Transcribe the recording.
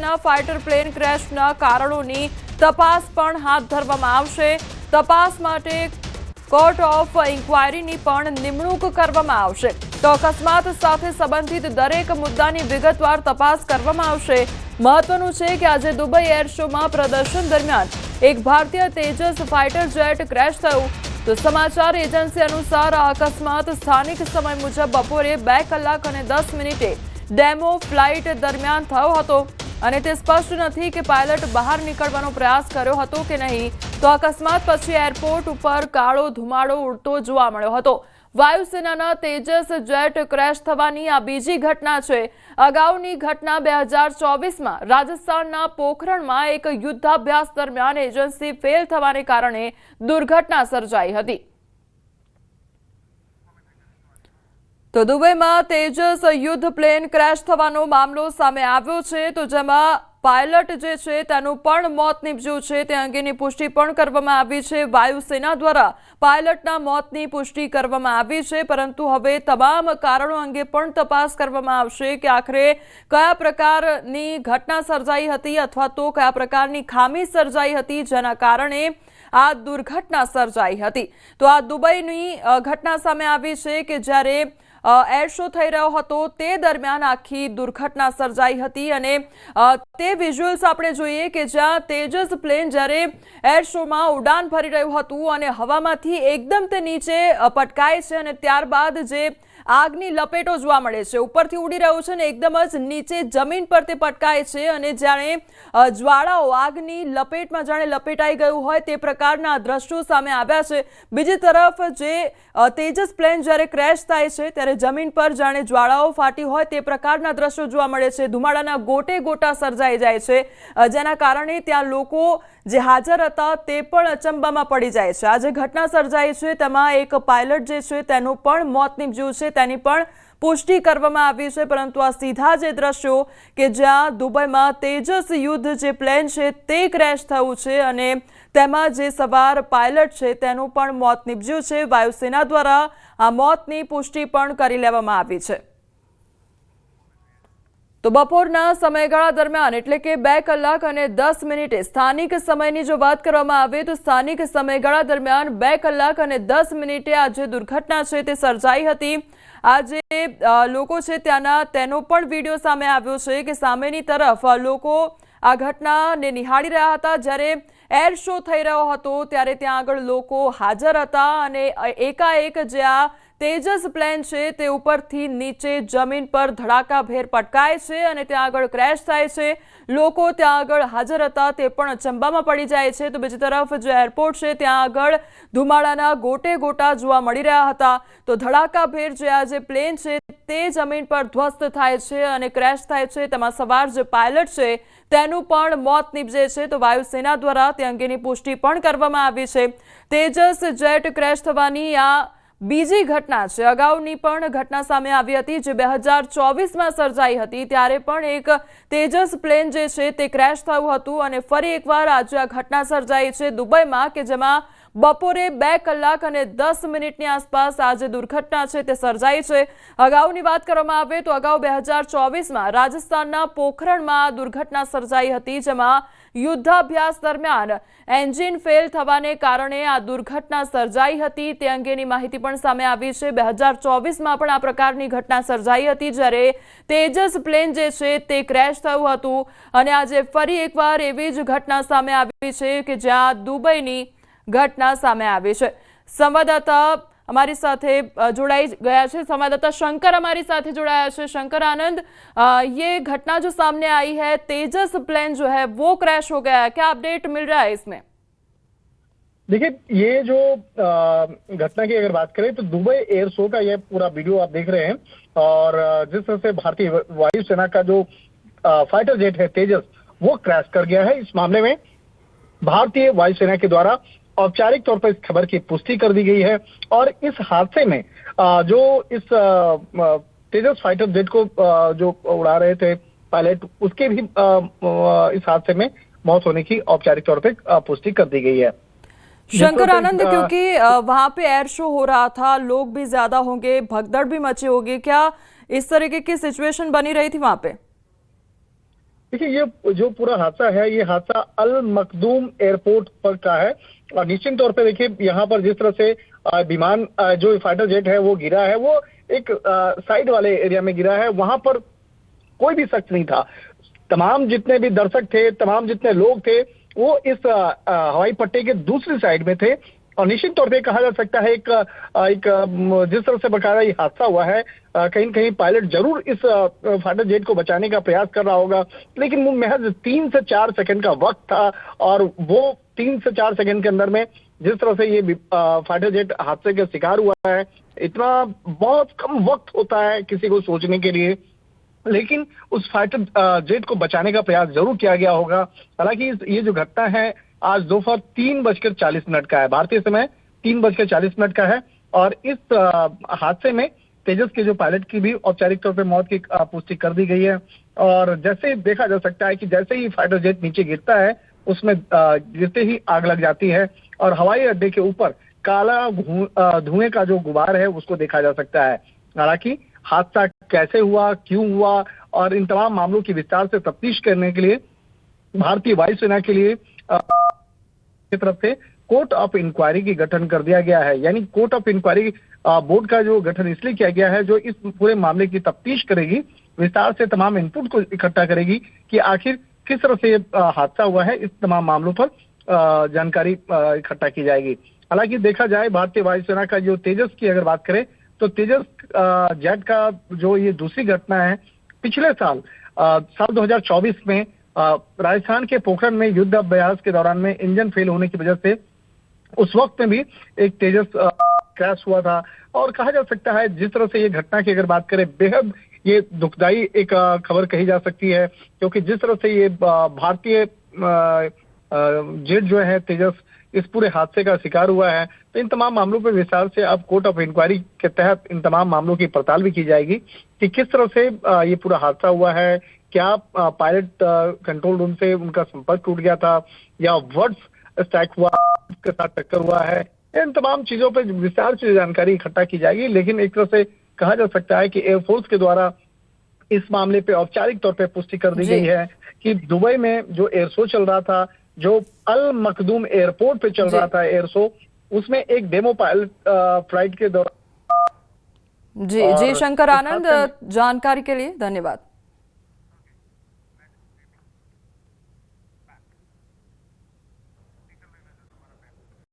ના fighter plane ક્રેશના કારણોની તપાસ પણ હાથ ધરવામાં આવશે તપાસ માટે કોર્ટ ઓફ ઇન્ક્વાયરી ની પણ નિમણૂક કરવામાં આવશે તક અકસ્માત સાથે સંબંધિત દરેક મુદ્દાની વિગતવાર તપાસ કરવામાં આવશે મહત્વનું છે કે આજે દુબઈ એર શો માં પ્રદર્શન દરમિયાન એક ભારતીય તેજસ ફાઇટર જેટ ક્રેશ થયો તો સમાચાર એજન્સી અનુસાર અકસ્માત સ્થાનિક સમય મુજબ બપોરે 2 કલાક અને 10 મિનિટે ડેમો ફ્લાઇટ દરમિયાન થયો હતો અને તે સ્પષ્ટ નથી કે પાયલટ બહાર નીકળવાનો પ્રયાસ કર્યો હતો કે નહીં તો અકસ્માત પછી એરપોર્ટ ઉપર કાળો ધુમાડો ઉડતો જોવા મળ્યો હતો વાયુસેનાના તેજસ જેટ ક્રેશ થવાની આ બીજી ઘટના છે અગાઉની ઘટના બે હજાર ચોવીસમાં રાજસ્થાનના પોખરણમાં એક યુદ્ધાભ્યાસ દરમિયાન એજન્સી ફેલ થવાને કારણે દુર્ઘટના સર્જાઈ હતી તો દુબઈમાં તેજસ યુદ્ધ પ્લેન ક્રેશ થવાનો મામલો સામે આવ્યો છે તો જેમાં પાયલોટ જે છે તેનું પણ મોત નિપજો છે તે અંગેની પુષ્ટિ પણ કરવામાં આવી છે वायुसेना દ્વારા પાયલોટના મોતની પુષ્ટિ કરવામાં આવી છે પરંતુ હવે તમામ કારણો અંગે પણ તપાસ કરવામાં આવશે કે આખરે કયા પ્રકારની ઘટના સર્જાઈ હતી અથવા તો કયા પ્રકારની ખામી સર્જાઈ હતી જેના કારણે આ દુર્ઘટના સર્જાઈ હતી તો આ દુબઈની ઘટના સામે આવી છે કે જ્યારે એર શો થઈ રહ્યો હતો તે દરમિયાન આખી દુર્ઘટના સર્જાઈ હતી અને તે વિઝ્યુઅલ્સ આપણે જોઈએ કે જ્યાં તેજસ પ્લેન જ્યારે એર શોમાં ઉડાન ભરી રહ્યું હતું અને હવામાંથી એકદમ તે નીચે પટકાય છે અને ત્યારબાદ જે આગની લપેટો જોવા મળે છે ઉપરથી ઉડી રહ્યો છે ને એકદમ જ નીચે જમીન પર તે પટકાય છે અને જાણે જ્વાળાઓ આગની લપેટમાં જાણે લપેટાઈ ગયું હોય તે પ્રકારના દ્રશ્યો સામે આવ્યા છે બીજી તરફ જે તેજસ પ્લેન જ્યારે ક્રેશ થાય છે ત્યારે જમીન પર જાણે જ્વાળાઓ ફાટી હોય તે પ્રકારના દ્રશ્યો જોવા મળે છે ધુમાડાના ગોટે ગોટા સર્જાઈ જાય છે જેના કારણે ત્યાં લોકો જે હાજર હતા તે પણ અચંબામાં પડી જાય છે આ જે ઘટના સર્જાઈ છે તેમાં એક પાયલટ જે છે તેનું પણ મોત નીપજ્યું છે તેની પણ પુષ્ટિ કરવામાં આવી છે પરંતુ આ સીધા જે દ્રશ્યો કે જ્યાં દુબઈમાં તેજસ યુદ્ધ જે પ્લેન છે તે ક્રેશ થયું છે અને તેમાં જે સવાર પાયલટ છે તેનું પણ મોત નીપજ્યું છે વાયુસેના દ્વારા આ મોતની પુષ્ટિ પણ કરી લેવામાં આવી છે તો બપોરના સમયગાળા દરમિયાન એટલે કે બે કલાક અને દસ મિનિટે સ્થાનિક સમયની જો વાત કરવામાં આવે તો સ્થાનિક સમયગાળા દરમિયાન બે કલાક અને દસ મિનિટે આ જે દુર્ઘટના છે તે સર્જાઈ હતી આ જે લોકો છે ત્યાંના તેનો પણ વિડીયો સામે આવ્યો છે કે સામેની તરફ લોકો આ ઘટનાને નિહાળી રહ્યા હતા જ્યારે એર શો થઈ રહ્યો હતો ત્યારે ત્યાં આગળ લોકો હાજર હતા અને એકાએક જે આ तेजस प्लेन છે તે ઉપરથી નીચે જમીન પર ધડાકાભેર પટકાય છે અને તે આગળ ક્રેશ થાય છે લોકો ત્યાં આગળ હાજર હતા તે પણ ચંબામાં પડી જાય છે તો બીજી તરફ જે એરપોર્ટ છે ત્યાં આગળ ધુમાડાના ગોટેગોટા જોવા મળી રહ્યા હતા તો ધડાકાભેર જે આ જે प्लेन છે તે જમીન પર ध्वस्त થાય છે અને ક્રેશ થાય છે તેમાં સવાર જે પાયલોટ છે તેનું પણ મોત નિપજે છે તો वायुसेना દ્વારા તે અંગેની પુષ્ટિ પણ કરવામાં આવી છે તેજસ જેટ ક્રેશ થવાની આ બીજી ઘટના છે અગાઉની પણ ઘટના સામે આવી હતી જે 2024 માં સર્જાઈ હતી ત્યારે પણ એક તેજસ પ્લેન જે છે તે ક્રેશ થયું હતું અને ફરી એકવાર આજા ઘટના સર્જાઈ છે દુબઈ માં કે જેમાં બપોરે 2 કલાક અને 10 મિનિટ ની આસપાસ આજે દુર્ઘટના છે તે સર્જાઈ છે અગાઉની વાત કરવામાં આવે તો અગાઉ 2024 માં રાજસ્થાનના પોખરણમાં દુર્ઘટના સર્જાઈ હતી જેમાં યુદ્ધાભ્યાસ દરમિયાન એન્જિન ફેલ થવાને કારણે આ દુર્ઘટના સર્જાઈ હતી તે અંગેની માહિતી પણ સામે આવી છે બે હજાર ચોવીસમાં પણ આ પ્રકારની ઘટના સર્જાઈ હતી જ્યારે તેજસ પ્લેન જે છે તે ક્રેશ થયું હતું અને આજે ફરી એકવાર એવી જ ઘટના સામે આવી છે કે જ્યાં દુબઈની ઘટના સામે આવી છે સંવાદદાતા अमरी સાથે જોડાઈ ગયા છે संवाददाता शंकर अमरी साथ जुड़ा है शंकर आनंद ये घटना जो सामने आई है तेजस प्लेन जो है वो क्रैश हो गया है क्या अपडेट मिल रहा है इसमें देखिए ये जो घटना की अगर बात करें तो दुबई एयर शो का ये पूरा वीडियो आप देख रहे हैं और जिस तरह से भारतीय वायुसेना का जो फाइटर जेट है तेजस वो क्रैश कर गया है इस मामले में भारतीय वायुसेना के द्वारा औपचारिक तौर पर इस खबर की पुष्टि कर दी गई है और इस हादसे में जो इस तेजस फाइटर जेट को जो उड़ा रहे थे पायलट उसके भी इस हादसे में मौत होने की औपचारिक तौर पर पुष्टि कर दी गई है शंकर आनंद क्योंकि वहां पे एयर शो हो रहा था लोग भी ज्यादा होंगे भगदड़ भी मची होगी क्या इस तरीके की सिचुएशन बनी रही थी वहां पे देखिए ये जो पूरा हादसा है ये हादसा अल मखदूम एयरपोर्ट पर का है और निश्चित तौर पे देखिए यहाँ पर जिस तरह से विमान जो फाइटर जेट है वो गिरा है वो एक साइड वाले एरिया में गिरा है वहां पर कोई भी शख्स नहीं था तमाम जितने भी दर्शक थे तमाम जितने लोग थे वो इस हवाई पट्टे के दूसरी साइड में थे और निश्चित तौर पे कहा जा सकता है एक एक जिस तरह से बकाया ये हादसा हुआ है कहीं कहीं पायलट जरूर इस फाइटर जेट को बचाने का प्रयास कर रहा होगा लेकिन वो महज तीन से चार सेकंड का वक्त था और वो तीन से चार सेकंड के अंदर में जिस तरह से ये फाइटर जेट हादसे का शिकार हुआ है इतना बहुत कम वक्त होता है किसी को सोचने के लिए लेकिन उस फाइटर जेट को बचाने का प्रयास जरूर किया गया होगा हालांकि ये जो घटना है आज दोपहर तीन बजकर चालीस मिनट का है भारतीय समय तीन बजकर चालीस मिनट का है और इस हादसे में तेजस के जो पायलट की भी औपचारिक तौर पर मौत की पुष्टि कर दी गई है और जैसे देखा जा सकता है कि जैसे ही फाइटर जेट नीचे गिरता है उसमें गिरते ही आग लग जाती है और हवाई अड्डे के ऊपर काला धुएं का जो गुबार है उसको देखा जा सकता है हालांकि हादसा कैसे हुआ क्यों हुआ और इन तमाम मामलों की विस्तार से तफ्तीश करने के लिए भारतीय वायुसेना के लिए की तरफ से कोर्ट ऑफ इंक्वायरी की गठन कर दिया गया है यानी कोर्ट ऑफ इंक्वायरी बोर्ड का जो गठन इसलिए किया गया है जो इस पूरे मामले की तफ्तीश करेगी विस्तार से तमाम इनपुट को इकट्ठा करेगी कि आखिर किस तरह से हादसा हुआ है इस तमाम मामलों पर जानकारी इकट्ठा की जाएगी हालांकि देखा जाए भारतीय वायुसेना का जो तेजस की अगर बात करें तो तेजस जेट का जो ये दूसरी घटना है पिछले साल साल 2024 में राजस्थान के पोखरण में युद्ध अभ्यास के दौरान में इंजन फेल होने की वजह से उस वक्त में भी एक तेजस क्रैश हुआ था और कहा जा सकता है जिस तरह से ये घटना की अगर बात करें बेहद ये दुखदाई एक खबर कही जा सकती है क्योंकि जिस तरह से ये भारतीय जेट जो है तेजस इस पूरे हादसे का शिकार हुआ है तो इन तमाम मामलों पर विस्तार से अब कोर्ट ऑफ इंक्वायरी के तहत इन तमाम मामलों की पड़ताल भी की जाएगी कि किस तरह से ये पूरा हादसा हुआ है क्या पायलट कंट्रोल रूम से उनका संपर्क टूट गया था या वर्ड्स स्ट्राइक हुआ के साथ टक्कर हुआ है इन तमाम चीजों पर विस्तार से जानकारी इकट्ठा की जाएगी लेकिन एक तरह से कहा जा सकता है कि एयरफोर्स के द्वारा इस मामले पे औपचारिक तौर पे पुष्टि कर दी गई है कि दुबई में जो एयर शो चल रहा था जो अल मखदूम एयरपोर्ट पे चल रहा था एयर शो उसमें एक डेमो पायलट फ्लाइट के दौरान जी जी शंकर आनंद जानकारी के लिए धन्यवाद